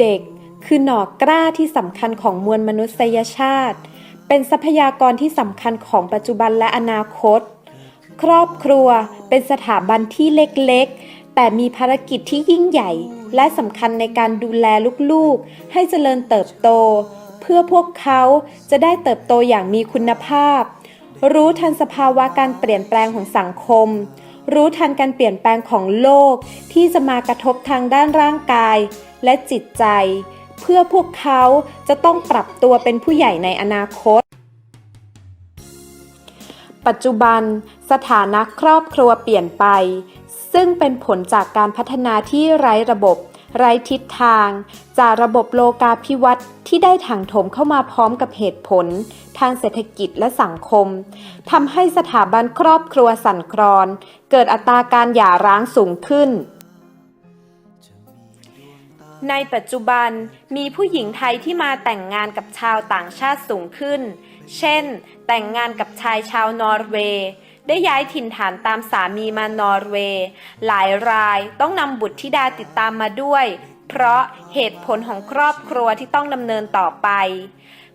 เด็ก คือหน่อกล้าที่สำคัญของมวลมนุษยชาติ เป็นทรัพยากรที่สำคัญของปัจจุบันและอนาคต ครอบครัวเป็นสถาบันที่เล็กๆ แต่มีภารกิจที่ยิ่งใหญ่ และสำคัญในการดูแลลูกๆ ให้เจริญเติบโต เพื่อพวกเขาจะได้เติบโตอย่างมีคุณภาพ รู้ทันสภาวะการเปลี่ยนแปลงของสังคมรู้ทันการเปลี่ยนแปลงของโลกที่จะมากระทบทางด้านร่างกาย และจิตใจ เพื่อพวกเขาจะต้องปรับตัวเป็นผู้ใหญ่ในอนาคต ปัจจุบันสถานะครอบครัวเปลี่ยนไป ซึ่งเป็นผลจากการพัฒนาที่ไร้ระบบ ไร้ทิศทาง จากระบบโลกาภิวัตน์ที่ได้ถังถมเข้ามาพร้อมกับเหตุผล ทางเศรษฐกิจและสังคมทำให้สถาบันครอบครัวสั่นคลอน เกิดอัตราการหย่าร้างสูงขึ้น ในปัจจุบันมีผู้หญิงไทยที่มาแต่งงานกับชาวต่างชาติสูงขึ้น เช่น แต่งงานกับชายชาวนอร์เวย์ได้ย้ายถิ่นฐานตามสามีมานอร์เวย์ หลายรายต้องนำบุตรธิดาติดตามมาด้วย เพราะเหตุผลของครอบครัวที่ต้องดำเนินต่อไป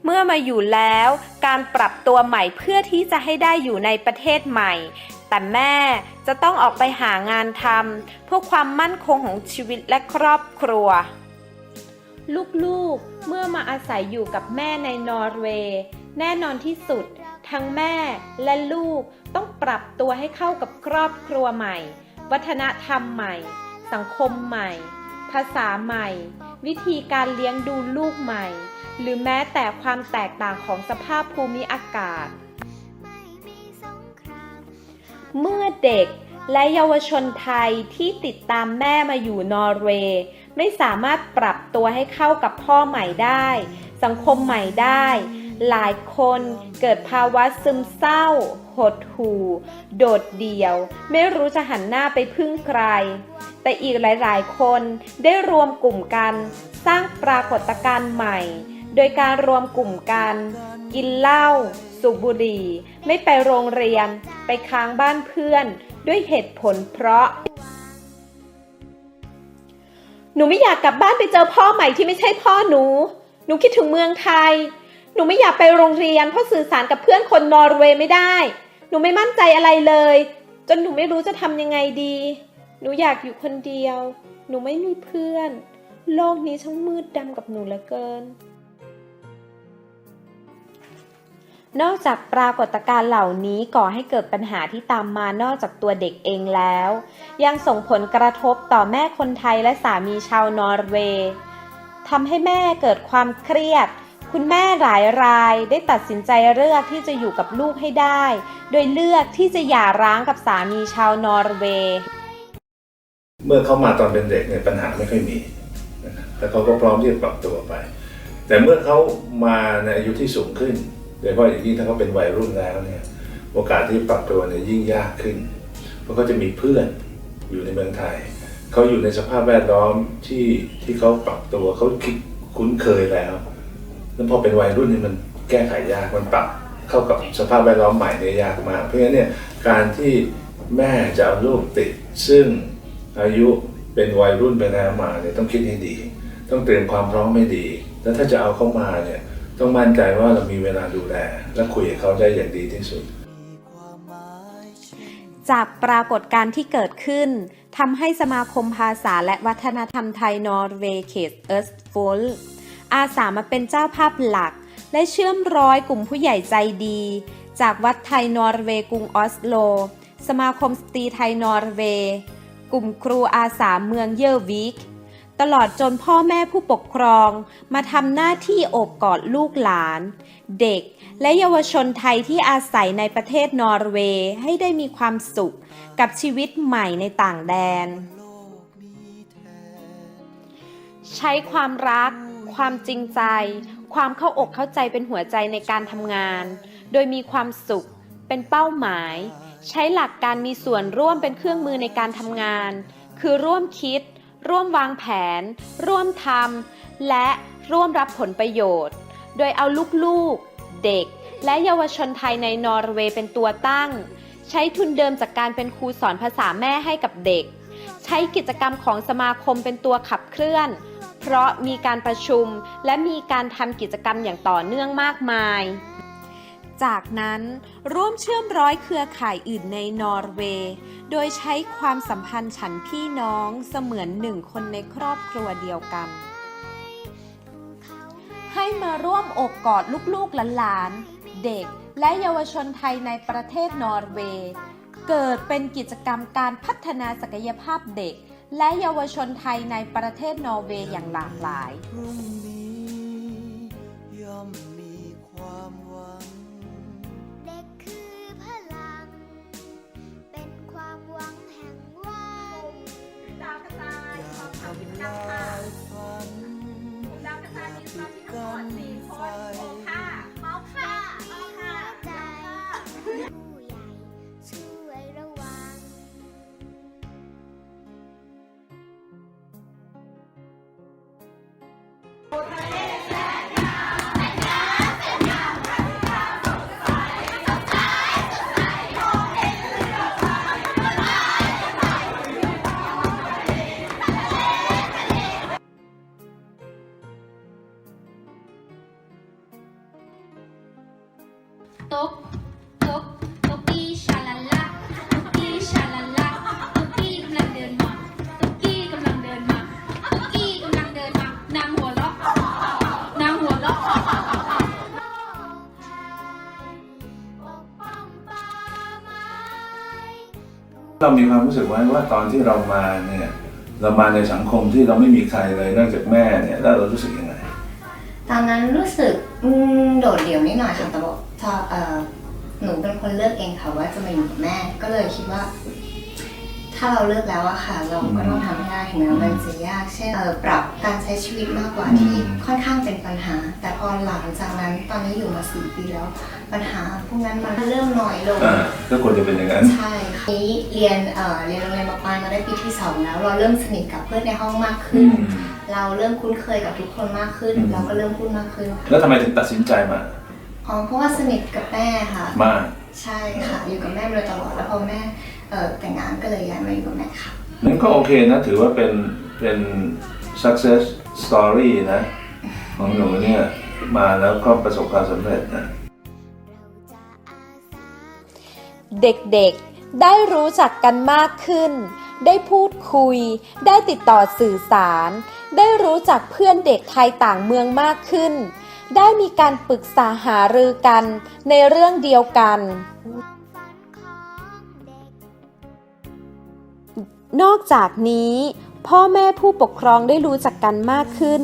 เมื่อมาอยู่แล้วการปรับตัวใหม่เพื่อที่จะให้ได้อยู่ในประเทศใหม่ แต่แม่จะต้องออกไปหางานทำเพื่อความมั่นคงของชีวิตและครอบครัว ลูกๆ เมื่อมาอาศัยอยู่กับแม่ในนอร์เวย์แน่นอนที่สุด ทั้งแม่และลูกต้องปรับตัวให้เข้ากับครอบครัวใหม่ วัฒนธรรมใหม่ สังคมใหม่าษาใหม่ วิธีการเลี้ยงดูลูกใหม่ หรือแม้แต่ความแตกต่างของสภาพภูมิอากาศ เมื่อเด็กและเยาวชนไทยที่ติดตามแม่มาอยู่นอร์เวย์ไม่สามารถปรับตัวให้เข้ากับพ่อใหม่ได้ สังคมใหม่ได้ หลายคนเกิดภาวะซึมเศร้า หดหู่ โดดเดี่ยว ไม่รู้จะหันหน้าไปพึ่งใคร แต่อีกหลายๆ คนได้รวมกลุ่มกัน สร้างปรากฏการณ์ใหม่ โดยการรวมกลุ่มกัน กินเหล้าสูบบุหรี่ ไม่ไปโรงเรียน ไปค้างบ้านเพื่อน ด้วยเหตุผลเพราะ หนูไม่อยากกลับบ้านไปเจอพ่อใหม่ที่ไม่ใช่พ่อหนู หนูคิดถึงเมืองไทย หนูไม่อยากไปโรงเรียนเพราะสื่อสารกับเพื่อนคนนอร์เวย์ไม่ได้ หนูไม่มั่นใจอะไรเลย จนหนูไม่รู้จะทำยังไงดี หนูอยากอยู่คนเดียว หนูไม่มีเพื่อน โลกนี้ช่างมืดดำกับหนูเหลือเกิน นอกจากปรากฏการณ์เหล่านี้ก่อให้เกิดปัญหาที่ตามมานอกจากตัวเด็กเองแล้ว ยังส่งผลกระทบต่อแม่คนไทยและสามีชาวนอร์เวย์ทำให้แม่เกิดความเครียด คุณแม่หลายรายได้ตัดสินใจเลือกที่จะอยู่กับลูกให้ได้ โดยเลือกที่จะหย่าร้างกับสามีชาวนอร์เวย์เมื่อเขามาตอนเป็นเด็กเนี่ยปัญหาไม่ค่อยมีนะครับแล้วเขาก็พร้อมที่จะปรับตัวไป แต่เมื่อเขามาในอายุที่สูงขึ้นโดยเฉพาะอย่างยิ่งถ้าเขาเป็นวัยรุ่นแล้วเนี่ยโอกาสที่ปรับตัวเนี่ยยิ่งยากขึ้น เพราะเขาจะมีเพื่อนอยู่ในเมืองไทย เขาอยู่ในสภาพแวดล้อมที่ที่เขาปรับตัวเขาคิดคุ้นเคยแล้ว แล้วพอเป็นวัยรุ่นนี่มันแก้ไขยากมันปรับเข้ากับสภาพแวดล้อมใหม่เนี่ยยากมาก เพราะฉะนั้นเนี่ยการที่แม่จะเอาลูกติด ซึ่งอายุเป็นวัยรุ่นไปแล้วมาเนี่ยต้องคิดให้ดี ต้องเตรียมความพร้อมให้ดี แล้วถ้าจะเอาเข้ามาเนี่ยต้องมั่นใจว่าเรามีเวลาดูแล และคุยกับเขาได้อย่างดีที่สุด จากปรากฏการณ์ที่เกิดขึ้นทำให้สมาคมภาษาและวัฒนธรรมไทยนอร์เวย์เขตเอิร์สฟุล อาสามาเป็นเจ้าภาพหลัก และเชื่อมร้อยกลุ่มผู้ใหญ่ใจดี จากวัดไทยนอร์เวย์กรุงออสโล สมาคมสตรีไทยนอร์เวย์กลุ่มครูอาสาเมืองเยอร์วิกตลอดจนพ่อแม่ผู้ปกครองมาทำหน้าที่โอบกอดลูกหลาน เด็กและเยาวชนไทยที่อาศัยในประเทศนอร์เวย์ให้ได้มีความสุขกับชีวิตใหม่ในต่างแดน ใช้ความรัก ความจริงใจ ความเข้าอกเข้าใจเป็นหัวใจในการทำงาน โดยมีความสุข เป็นเป้าหมาย ใช้หลักการมีส่วนร่วมเป็นเครื่องมือในการทำงาน คือร่วมคิด ร่วมวางแผน ร่วมทำและร่วมรับผลประโยชน์ โดยเอาลูกๆ เด็ก และเยาวชนไทยในนอร์เวย์เป็นตัวตั้ง ใช้ทุนเดิมจากการเป็นครูสอนภาษาแม่ให้กับเด็ก ใช้กิจกรรมของสมาคมเป็นตัวขับเคลื่อน เพราะมีการประชุมและมีการทำกิจกรรมอย่างต่อเนื่องมากมาย จากนั้นร่วมเชื่อมร้อยเครือข่ายอื่นในนอร์เวย์ โดยใช้ความสัมพันธ์ฉันพี่น้องเสมือนหนึ่งคนในครอบครัวเดียวกัน ให้มาร่วมอกกอดลูกๆหลานๆเด็กและเยาวชนไทยในประเทศนอร์เวย์ เกิดเป็นกิจกรรมการพัฒนาศักยภาพเด็ก และเยาวชนไทยในประเทศนอร์เวย์อย่างหลากหลาย เรามีความรู้สึกไว้ว่าตอนที่เรามาเนี่ยเรามาในสังคมที่เราไม่มีใครเลยนอกจากแม่เนี่ยแล้วเรารู้สึกยังไงตอนนั้นรู้สึกอืมโดดเดี่ยวนิดหน่อยค่ะแต่บอกถ้าเอ่อหนูเป็นคนเลือกเองค่ะว่าจะมาอยู่กับแม่ ก็เลยคิดว่า ถ้าเราเลือกแล้วอะค่ะ เราก็ต้องทำให้ได้ถึงแม้ว่ามันจะยาก เช่นเอ่อปรับการใช้ชีวิตมากกว่าที่ค่อนข้างเป็นปัญหา แต่พอหลังจากนั้นตอนนี้อยู่มาสี่ปีแล้ว ปัญหาพวกนั้นมันเริ่มน้อยลง อ่าก็ควรจะเป็นอย่างนั้น ใช่ค่ะนี้เรียนเอ่อเรียนโรงเรียนมาปลายมาได้ปีที่สองแล้ว เราเริ่มสนิทกับเพื่อนในห้องมากขึ้น เราเริ่มคุ้นเคยกับทุกคนมากขึ้น อืม เราก็เริ่มพูดมากขึ้นแล้วทำไมถึงตัดสินใจมา อ๋อเพราะว่าสนิทกับแม่ค่ะ มากใช่ค่ะ อยู่กับแม่มาโดยตลอดแล้วพอแม่เอ่อแต่งงานก็เลยย้ายมาอยู่กับแม่ค่ะ นั่นก็โอเคนะถือว่าเป็นเป็น success story นะ ของหนูเนี่ย มาแล้วก็ประสบความสำเร็จนะ เด็กๆ ได้รู้จักกันมากขึ้น ได้พูดคุย ได้ติดต่อสื่อสาร ได้รู้จักเพื่อนเด็กไทยต่างเมืองมากขึ้น ได้มีการปรึกษาหารือกันในเรื่องเดียวกัน นอกนอกจากนี้พ่อแม่ผู้ปกครองได้รู้จักกันมากขึ้น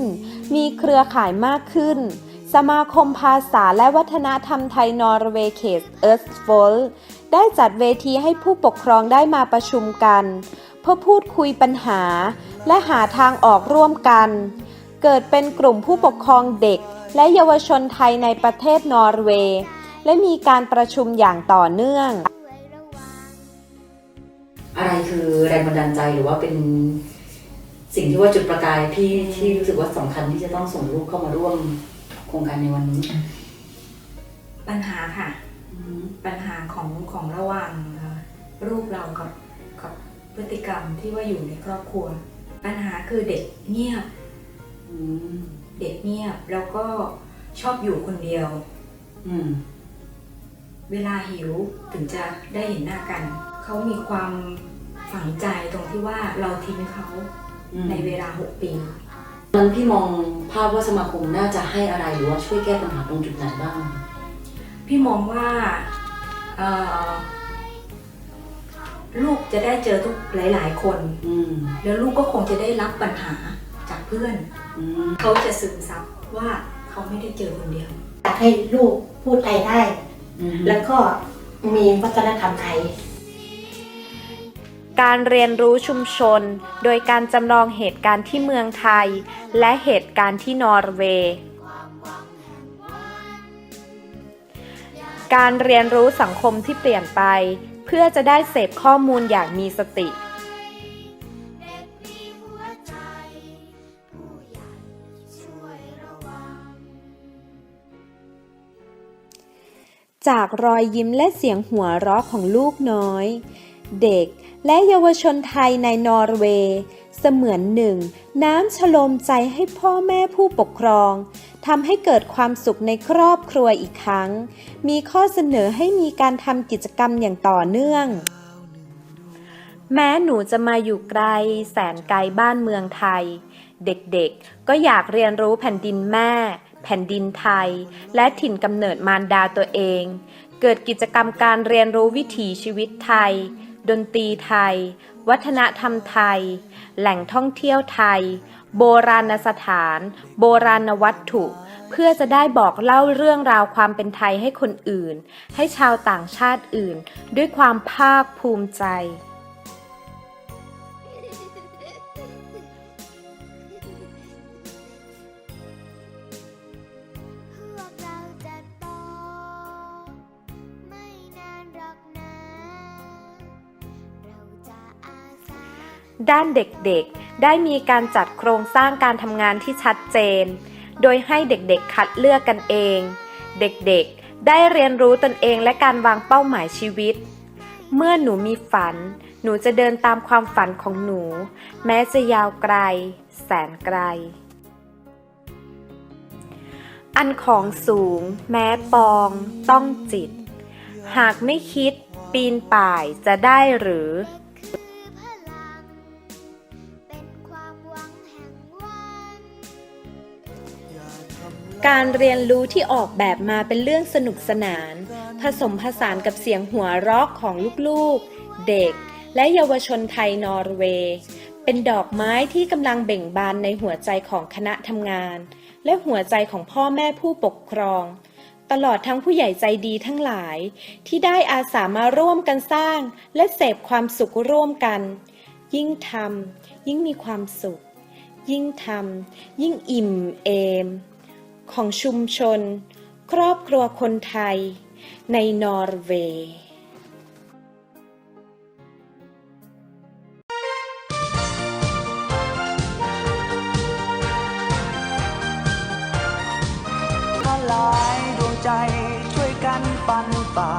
มีเครือข่ายมากขึ้น สมาคมภาษาและวัฒนธรรมไทยนอร์เวย์เขตเอิร์ธโฟล ได้จัดเวทีให้ผู้ปกครองได้มาประชุมกัน เพื่อพูดคุยปัญหา และหาทางออกร่วมกัน เกิดเป็นกลุ่มผู้ปกครองเด็ก และเยาวชนไทยในประเทศนอร์เวย์ และมีการประชุมอย่างต่อเนื่องช่วยระวังอะไรคือแรงบันดาลใจหรือว่าเป็นสิ่งที่ว่าจุดประกายที่ที่รู้สึกว่าสำคัญที่จะต้องส่งลูกเข้ามาร่วมโครงการในวันนี้ ปัญหาค่ะ ปัญหาของของระหว่างเอ่อลูกเรากับกับพฤติกรรมที่ว่าอยู่ในครอบครัว ปัญหาคือเด็กเงียบเด็กเงียบแล้วก็ชอบอยู่คนเดียวเวลาหิวถึงจะได้เห็นหน้ากัน เขามีความฝังใจตรงที่ว่าเราทิ้งเขาในเวลา6ปีนั้นพี่มองภาพว่าสมาคมน่าจะให้อะไรหรือว่าช่วยแก้ปัญหาตรงจุดไหนบ้าง พี่มองว่าเอ่อลูกจะได้เจอทุกหลาย ๆ คนอืมแล้วลูกก็คงจะได้รับปัญหาจากเพื่อนอืมเขาจะซึมซับว่าเขาไม่ได้เจอคนเดียวอยากให้ลูกพูดไทยได้อืมแล้วก็มีวัฒนธรรมไทย การเรียนรู้ชุมชน โดยการจำลองเหตุการณ์ที่เมืองไทย และเหตุการณ์ที่นอร์เวย์ การเรียนรู้สังคมที่เปลี่ยนไป เพื่อจะได้เสพข้อมูลอย่างมีสติ จากรอยยิ้มและเสียงหัวเราะของลูกน้อย เด็กและเยาวชนไทยในนอร์เวย์ เสมือนหนึ่ง น้ำชโลมใจให้พ่อแม่ผู้ปกครองทำให้เกิดความสุขในครอบครัวอีกครั้ง มีข้อเสนอให้มีการทำกิจกรรมอย่างต่อเนื่อง แม้หนูจะมาอยู่ไกล แสนไกลบ้านเมืองไทย เด็กๆ ก็อยากเรียนรู้แผ่นดินแม่ แผ่นดินไทย และถิ่นกำเนิดมารดาตัวเอง เกิดกิจกรรมการเรียนรู้วิถีชีวิตไทย ดนตรีไทย วัฒนธรรมไทย แหล่งท่องเที่ยวไทย โบราณสถาน โบราณวัตถุ เพื่อจะได้บอกเล่าเรื่องราวความเป็นไทยให้คนอื่น ให้ชาวต่างชาติอื่น ด้วยความภาคภูมิใจ ด้านเด็กๆ ได้มีการจัดโครงสร้างการทำงานที่ชัดเจน โดยให้เด็กๆคัดเลือกกันเอง เด็กๆ ได้เรียนรู้ตนเองและการวางเป้าหมายชีวิต เมื่อหนูมีฝัน หนูจะเดินตามความฝันของหนู แม้จะยาวไกล แสนไกล อันของสูง แม้ปอง ต้องจิต หากไม่คิด ปีนป่ายจะได้หรือ การเรียนรู้ที่ออกแบบมาเป็นเรื่องสนุกสนาน ผสมผสานกับเสียงหัวเราะของลูกๆ เด็ก และเยาวชนไทยนอร์เวย์ เป็นดอกไม้ที่กำลังเบ่งบานในหัวใจของคณะทำงาน และหัวใจของพ่อแม่ผู้ปกครอง ตลอดทั้งผู้ใหญ่ใจดีทั้งหลาย ที่ได้อาสามาร่วมกันสร้าง และเสพความสุขร่วมกัน ยิ่งทำยิ่งมีความสุข ยิ่งทำยิ่งอิ่มเอม ของชุมชน ครอบครัวคนไทย ในนอร์เวย์ลายดวงใจช่วยกันปันป่า